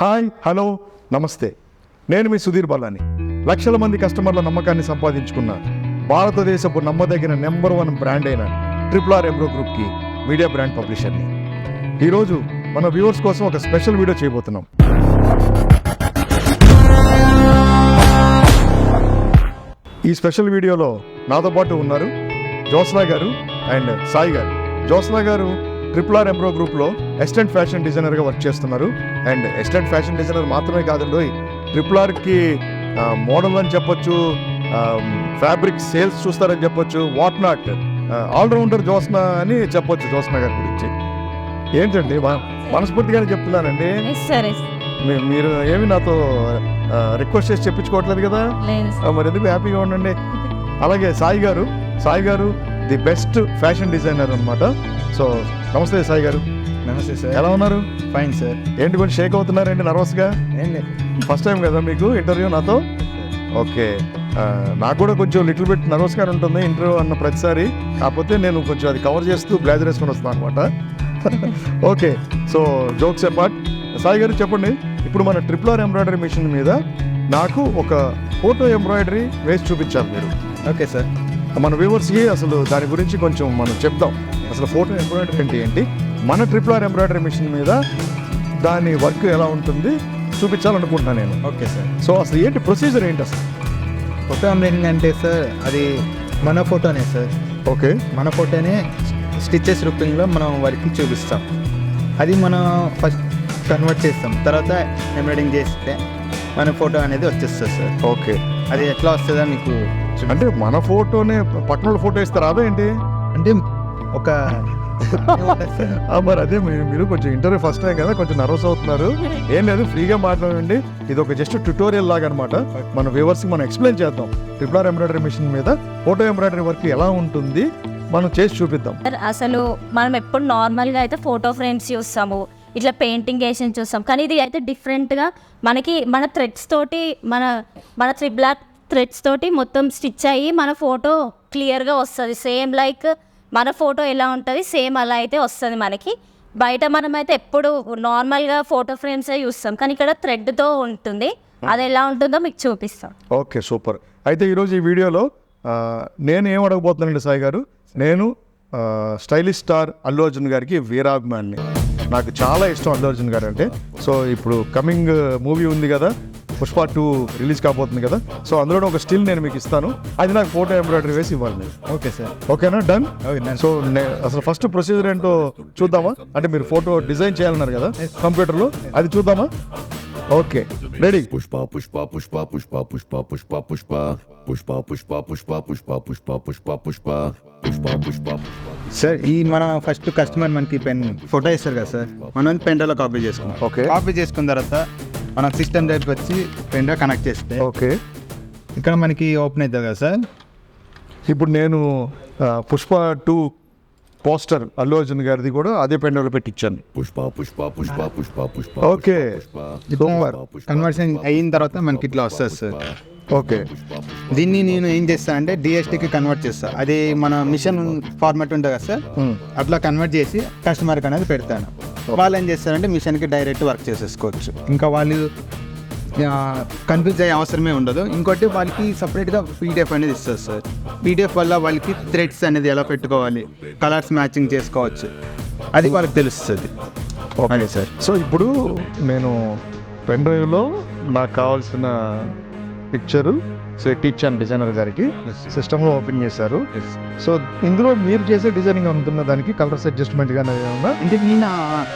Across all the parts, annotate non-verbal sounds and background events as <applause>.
Hi hello నమస్తే. నేను మీ సుధీర్ బాలాని. లక్షల మంది కస్టమర్ల నమ్మకాన్ని సంపాదించుకున్న భారతదేశపు నమ్మదగిన నెంబర్ వన్ బ్రాండ్ అయిన ట్రిపుల్ ఆర్ ఎంబ్రో గ్రూప్కి మీడియా బ్రాండ్ పబ్లిషర్ని. ఈరోజు మన వ్యూవర్స్ కోసం ఒక స్పెషల్ వీడియో చేయబోతున్నాం. ఈ స్పెషల్ వీడియోలో నాతో పాటు ఉన్నారు జోస్నా గారు and Sai garu. Jyotsna garu triple R Embro గ్రూప్లో అసిస్టెంట్ ఫ్యాషన్ డిజైనర్గా వర్క్ చేస్తున్నారు. అండ్ అసిస్టెంట్ ఫ్యాషన్ డిజైనర్ మాత్రమే కాదండి ట్రిపుల్ ఆర్కి మోడల్ అని చెప్పొచ్చు ఫ్యాబ్రిక్ సేల్స్ చూస్తారని చెప్పొచ్చు వాట్ నాట్ ఆల్రౌండర్ జ్యోత్స్నా అని చెప్పొచ్చు జ్యోత్స్నా గారి గురించి. ఏంటండి మనస్ఫూర్తిగానే చెప్తున్నానండి. మీరు ఏమి నాతో రిక్వెస్ట్ చేసి చెప్పించుకోవట్లేదు కదా? మరి ఎందుకు హ్యాపీగా ఉండండి? అలాగే Sai garu Sai garu the best fashion designer అన్నమాట. సో నమస్తే సాయి గారు. నమస్తే సార్. ఎలా ఉన్నారు? Fine sir. ఏంటి కొంచెం షేక్ అవుతున్నారండి నర్వస్గా? ఏం లేదు. ఫస్ట్ టైం కదా మీకు ఇంటర్వ్యూ నాతో? ఓకే. నాకు కూడా కొంచెం లిటిల్ బిట్ నర్వస్గా ఉంటుంది ఇంటర్వ్యూ అన్న ప్రతిసారి. కాకపోతే నేను కొంచెం అది కవర్ చేస్తూ బ్లేజర్ వేసుకొని వస్తాను అనమాట <laughs> okay. So jokes apart. Sai garu చెప్పండి. ఇప్పుడు మన ట్రిపుల్ ఆర్ ఎంబ్రాయిడరీ మిషన్ మీద నాకు ఒక ఫోటో ఎంబ్రాయిడరీ వేసి చూపించాలి మీరు. Okay sir. మన వ్యూవర్స్కి అసలు దాని గురించి కొంచెం మనం చెప్దాం. అసలు ఫోటో ఎంబ్రాయిడరీ అంటే ఏంటి? మన ట్రిపుల్ ఆర్ ఎంబ్రాయిడరీ మిషన్ మీద దాని వర్క్ ఎలా ఉంటుంది చూపించాలనుకుంటున్నాను నేను. Okay sir. సో అసలు ఏంటి ప్రొసీజర్ ఏంటి అసలు? ఫోటో ఎంబ్రాయిడింగ్ అంటే సార్ అది మన ఫోటోనే సార్. ఓకే. మన ఫోటోనే స్టిచెస్ రూపంలో మనం వారికి చూపిస్తాం. అది మనం ఫస్ట్ కన్వర్ట్ చేస్తాం. తర్వాత ఎంబ్రాయిడింగ్ చేస్తే మన ఫోటో అనేది వచ్చేస్తుంది సార్. ఓకే. అది ఎట్లా వస్తుందో మీకు అంటే మన ఫోటోనే పక్కన ఫోటో ఇస్తారా? అదే ఏంటి అంటే ఒక మరి అదే మీరు కొంచెం ఇంటర్వ్యూ ఫస్ట్ టైం కదా కొంచెం నర్వస్ అవుతున్నారు. ఏం లేదు ఫ్రీగా మాట్లాడండి. ఇది ఒక జస్ట్ ట్యూటోరియల్ లాగా అనమాట మన వ్యూవర్స్కి మనం ఎక్స్ప్లెయిన్ చేద్దాం. ట్రిపుల్ ఆర్ ఎంబ్రాయిడరీ మిషన్ మీద ఫోటో ఎంబ్రాయిడరీ వర్క్ ఎలా ఉంటుంది మనం చేసి చూపిద్దాం. సార్ అసలు మనం ఎప్పుడు నార్మల్గా అయితే ఫోటో ఫ్రేమ్స్ చూస్తాము ఇట్లా పెయింటింగ్ వేసి చూస్తాం కానీ ఇది అయితే డిఫరెంట్గా మనకి మన థ్రెడ్స్ తోటి మన మన త్రీ బ్లాక్ థ్రెడ్స్ తోటి మొత్తం స్టిచ్ అయ్యి మన ఫోటో క్లియర్గా వస్తుంది. సేమ్ లైక్ మన ఫోటో ఎలా ఉంటుంది సేమ్ అలా అయితే వస్తుంది మనకి. బయట మనం అయితే ఎప్పుడు నార్మల్గా ఫోటో ఫ్రేమ్సే చూస్తాం. కానీ ఇక్కడ థ్రెడ్తో ఉంటుంది. అది ఎలా ఉంటుందో మీకు చూపిస్తాం. ఓకే సూపర్ అయితే ఈరోజు ఈ వీడియోలో నేను ఏం అడగబోతున్నానండి సాయి గారు? నేను స్టైలిష్ స్టార్ అల్లు అర్జున్ గారికి వీరాభిమాన్ని. నాకు చాలా ఇష్టం అల్లు అర్జున్ గారు అంటే. సో ఇప్పుడు కమింగ్ మూవీ ఉంది కదా పుష్ప టూ రిలీజ్ కాబోతుంది కదా సో అందులో ఒక స్టిల్ నేను మీకు ఇస్తాను అది నాకు ఫోటో ఎంబ్రాయిడరీ వేసి ఇవ్వాలి మీరు ఓకే సార్ ఓకేనా డన్ ఓకే. సో అసలు ఫస్ట్ ప్రొసీజర్ ఏంటో చూద్దామా అంటే మీరు ఫోటో డిజైన్ చేయాలన్నారు కదా కంప్యూటర్లో అది చూద్దామా okay ready pushpa, pushpa, pushpa, pushpa, pushpa, pushpa, pushpa, pushpa, pushpa, pushpa, pushpa, pushpa, pushpa, pushpa, pushpa, pushpa. Sir ఈ మన ఫస్ట్ కస్టమర్ మనకి పెన్ ఫోటో ఇస్తారు కదా సార్ మనం పెన్లో కాపీ చేసుకుంటాం Okay. కాపీ చేసుకున్న తర్వాత మన సిస్టమ్ దగ్గరికి వచ్చి పెన్ కనెక్ట్ చేస్తే. ఓకే. ఇక్కడ మనకి ఓపెన్ అవుతుంది కదా సార్? ఇప్పుడు నేను పుష్ప టూ పోస్టర్ అల్లు అర్జున్ గారిది కూడా అదే పెండలో పెట్టించాను Pushpa, pushpa, pushpa, pushpa, pushpa, okay. Conversion అయిన తర్వాత మనకి ఇట్లా వస్తుంది సార్. ఓకే. దీన్ని నేను ఏం చేస్తాను అంటే డిఎస్టీకి కన్వర్ట్ చేస్తాను అది మన మిషన్ ఫార్మాట్ ఉంటుంది కదా సార్. అట్లా కన్వర్ట్ చేసి కస్టమర్కి అనేది పెడతాను. వాళ్ళు ఏం చేస్తారంటే మిషన్కి డైరెక్ట్ వర్క్ చేసేసుకోవచ్చు. ఇంకా వాళ్ళు కన్ఫ్యూజ్ అయ్యే అవసరమే ఉండదు. ఇంకోటి వాళ్ళకి సపరేట్గా పీడిఎఫ్ అనేది ఇస్తుంది సార్. పీడిఎఫ్ వల్ల వాళ్ళకి థ్రెడ్స్ అనేది ఎలా పెట్టుకోవాలి కలర్స్ మ్యాచింగ్ చేసుకోవచ్చు. అది వాళ్ళకి తెలుస్తుంది. అదే సార్. సో ఇప్పుడు నేను పెన్ డ్రైవ్లో నాకు కావాల్సిన పిక్చరు. సో ఇచ్చాను డిజైనర్ గారికి సిస్టంలో ఓపెన్ చేశారు. సో ఇందులో మీరు చేసే డిజైనింగ్ ఉంటున్న దానికి? కలర్స్ అడ్జస్ట్మెంట్ కానీ అంటే నేను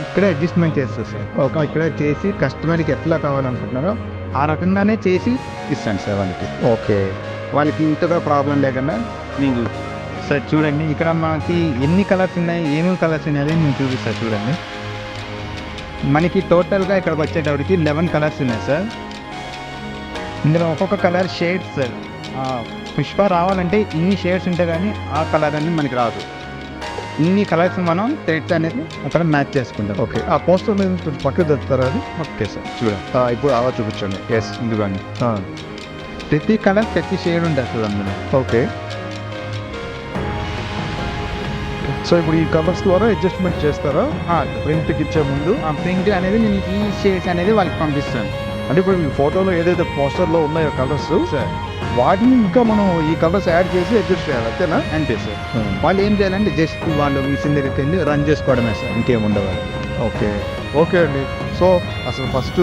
ఇక్కడే అడ్జస్ట్మెంట్ చేస్తాను సార్. ఒక ఇక్కడ చేసి కస్టమర్కి ఎట్లా కావాలనుకుంటున్నారో ఆ రకంగానే చేసి ఇస్తాను సార్ వాళ్ళకి. ఓకే. వాళ్ళకి ఇంతగా ప్రాబ్లం లేకుండా మీకు సార్ చూడండి ఇక్కడ మనకి ఎన్ని కలర్స్ ఉన్నాయి ఏమేమి కలర్స్ ఉన్నాయి నేను చూపిస్తాను చూడండి. మనకి టోటల్గా ఇక్కడికి వచ్చేటప్పటికి లెవెన్ కలర్స్ ఉన్నాయి సార్. ఇందులో ఒక్కొక్క కలర్ షేడ్స్ సార్ ఆ, పుష్ప రావాలంటే ఇన్ని షేడ్స్ ఉంటే కానీ ఆ కలర్ అనేది మనకి రాదు. ఇన్ని కలర్స్ మనం థ్రెడ్స్ అనేది అక్కడ మ్యాచ్ చేసుకుంటాం. ఓకే. ఆ పోస్టర్ మీద పక్కకు తెస్తారా అది? Okay sir. చూడండి ఆ, ఇప్పుడు అలా చూపించండి. ఎస్ ఆ, ప్రతి కలర్ ప్రతి షేడ్ ఉంటుంది సార్ అందులో. ఓకే. సో ఇప్పుడు ఈ కలర్స్ ద్వారా అడ్జస్ట్మెంట్ చేస్తారా? ప్రింట్కి ఇచ్చే ముందు? ప్రింట్ అనేది నేను ఈ షేడ్స్ అనేది వాళ్ళకి పంపిస్తాను. అంటే ఇప్పుడు ఈ ఫోటోలో ఏదైతే పోస్టర్లో ఉన్నాయో కలర్స్ వాటిని ఇంకా మనం ఈ కలర్స్ యాడ్ చేసి అడ్జస్ట్ చేయాలి అంతేనా? అంతే సార్ వాళ్ళు ఏం చేయాలంటే జస్ట్ వాళ్ళు మిషన్ దగ్గరికి వెళ్ళి రన్ చేసుకోవడమే సార్ ఇంకేం ఉండవు ఓకే. ఓకే అండి. సో అసలు ఫస్ట్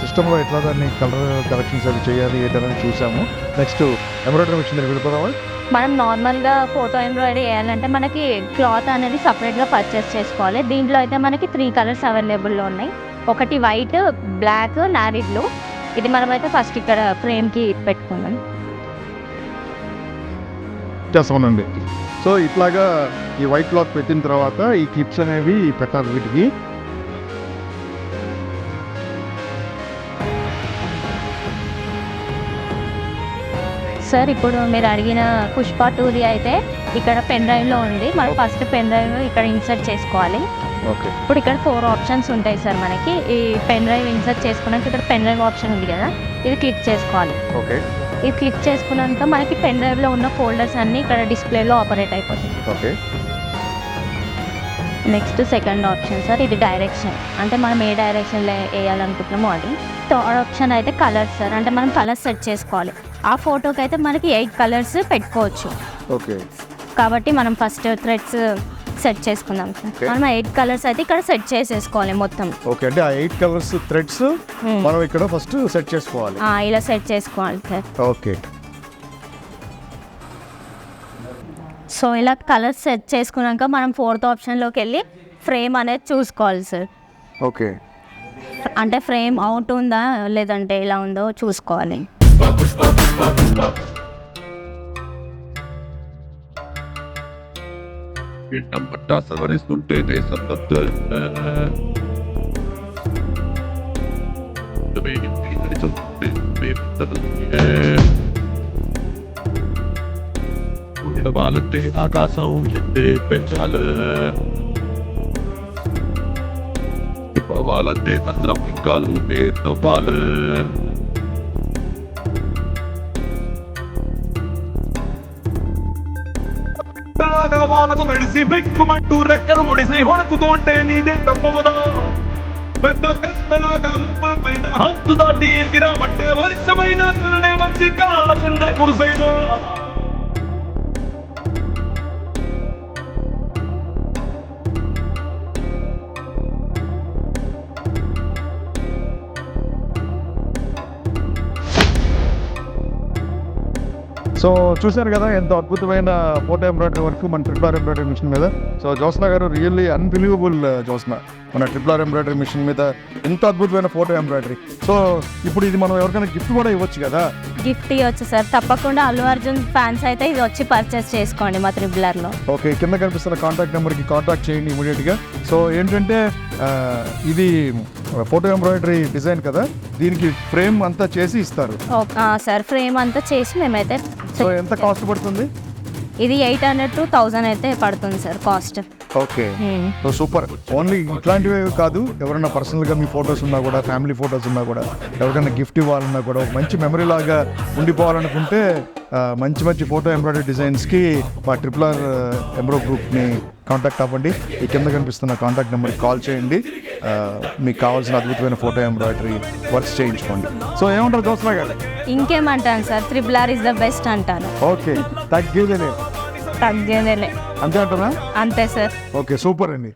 సిస్టంలో ఎట్లా దాన్ని కలర్ కరెక్షన్స్ అవి చేయాలి ఏంటనేది చూసాము? నెక్స్ట్ ఎంబ్రాయిడరీ మిషన్ దగ్గర వెళ్ళిపోదామా? మనం నార్మల్గా ఫోటో ఎంబ్రాయిడరీ వేయాలంటే మనకి క్లాత్ అనేది సపరేట్గా పర్చేస్ చేసుకోవాలి. దీంట్లో అయితే మనకి త్రీ కలర్స్ అవైలబుల్లో ఉన్నాయి. ఒకటి వైట్ బ్లాక్ నావీ బ్లూ. ఇది మనమైతే ఫస్ట్ ఇక్కడ ఫ్రేమ్కి పెట్టుకున్నాం. చేస్తామనండి సో ఇట్లాగా ఈ వైట్ క్లాత్ పెట్టిన తర్వాత ఈ క్లిప్స్ అనేవి పెట్టాలి వీటికి. సార్ ఇప్పుడు మీరు అడిగిన పుష్ప టూది అయితే ఇక్కడ పెన్ డ్రైవ్లో ఉంది. మనం ఫస్ట్ పెన్ డ్రైవ్ ఇక్కడ ఇన్సర్ట్ చేసుకోవాలి. ఓకే. ఇప్పుడు ఇక్కడ ఫోర్ ఆప్షన్స్ ఉంటాయి సార్ మనకి. ఈ పెన్ డ్రైవ్ ఇన్సర్ట్ చేసుకున్నాక ఇక్కడ పెన్ డ్రైవ్ ఆప్షన్ ఉంది కదా. ఇది క్లిక్ చేసుకోవాలి. ఓకే. ఇది క్లిక్ చేసుకున్నాక మనకి పెన్ డ్రైవ్లో ఉన్న ఫోల్డర్స్ అన్నీ ఇక్కడ డిస్ప్లేలో ఆపరేట్ అయిపోతాయి. Okay. Next second option sir ఇది డైరెక్షన్ అంటే మనం ఏ డైరెక్షన్లో వేయాలనుకుంటున్నామో అది. థర్డ్ ఆప్షన్ అయితే కలర్స్ సార్. అంటే మనం కలర్స్ సెట్ చేసుకోవాలి. ఆ ఫోటోకి అయితే మనకి ఎయిట్ కలర్స్ పెట్టుకోవచ్చు. ఓకే. కాబట్టి మనం ఫస్ట్ థ్రెడ్స్ సెట్ చేసుకుందాం సార్. మనం ఎయిట్ కలర్స్ అయితే ఇక్కడ సెట్ చేసేసుకోవాలి మొత్తం. ఓకే అంటే ఆ ఎయిట్ కలర్స్ థ్రెడ్స్ Hmm. మనం ఇక్కడ ఫస్ట్ సెట్ చేసుకోవాలి. ఆ, ఇలా సెట్ చేసుకోవాలి సార్. ఓకే సో ఇలా కలర్స్ సెట్ చేసుకున్నాక మనం ఫోర్త్ ఆప్షన్లోకి వెళ్ళి ఫ్రేమ్ అనేది చూసుకోవాలి సార్. ఓకే అంటే ఫ్రేమ్ అవుట్ ఉందా లేదంటే ఇలా ఉందో చూసుకోవాలి. Pinnanpata సవరిస్తుంటే దేశందత్త వాళ్ళంటే ఆకాశం ఎత్తే పెంచాలి వాళ్ళంటే అందరం ఇంకాలు నేర్పాలి వాళ్ళకు మెడిసి బెక్కుమంటూ రెక్కలు ముడిసి వణుకుతుంటే నీదే తప్పవుదా? పెద్ద పెద్దలాగా పైన హద్దు దాటి ఎగిరామంటే వరిసమైన నిర్ణయ మంచి కాళ్ళ కింద కురిసైనా సో చూశారు కదా ఎంత అద్భుతమైన ఫోటో ఎంబ్రాయిడరీ వర్క్ మన ట్రిపుల్ ఆర్ ఎంబ్రాయిడరీ మిషన్ మీద. So Jyotsna garu really unbelievable Josna మన ట్రిపుల్ ఆర్ ఎంబ్రాయిడరీ మిషన్ మీద ఎంత అద్భుతమైన ఫోటో ఎంబ్రాయిడరీ సో ఇప్పుడు ఇది మనం ఎవరికైనా గిఫ్ట్ కూడా ఇవ్వచ్చు కదా? గిఫ్ట్ ఇవ్వచ్చు సార్. తప్పకుండా అల్లు అర్జున్ ఫ్యాన్స్ అయితే ఇది వచ్చి పర్చేస్ చేసుకోండి మా త్రిబులర్లో ఓకే కింద కనిపిస్తున్న కాంటాక్ట్ నెంబర్కి కాంటాక్ట్ చేయండి ఇమీడియట్గా సో ఏంటంటే ఆ, ఇది ఫోటో ఎంబ్రాయిడరీ డిజైన్ కదా? దీనికి ఫ్రేమ్ అంతా చేసి ఇస్తారు. సార్ ఫ్రేమ్ అంతా చేసి మేమైతే సో ఎంత కాస్ట్ పడుతుంది? ఇది ఎయిట్ హండ్రెడ్ టు థౌజండ్ అయితే పడుతుంది sir cost okay. So super. Only ఇట్లాంటివే కాదు ఎవరైనా పర్సనల్గా మీ ఫొటోస్ ఉన్నా కూడా ఫ్యామిలీ ఫొటోస్ ఉన్నా కూడా ఎవరికైనా గిఫ్ట్ ఇవ్వాలన్నా కూడా మంచి మెమరీ లాగా ఉండిపోవాలనుకుంటే మంచి మంచి ఫోటో ఎంబ్రాయిడరీ డిజైన్స్కి మా ట్రిపుల్ ఆర్ ఎంబ్రో గ్రూప్ని కాంటాక్ట్ అవ్వండి. ఈ కింద కనిపిస్తున్న కాంటాక్ట్ నెంబర్కి కాల్ చేయండి. మీకు కావాల్సిన అద్భుతమైన ఫోటో ఎంబ్రాయిడరీ వర్క్స్ చేయించుకోండి. సో ఏమంటారు దోస్తా garu ఇంకేమంటాను sir triple R is the best అంటాను ఓకే. తగ్గేదేలే. తగ్గేదేలే. అంతే అంటారా? అంతే సార్. ఓకే సూపర్ అండి.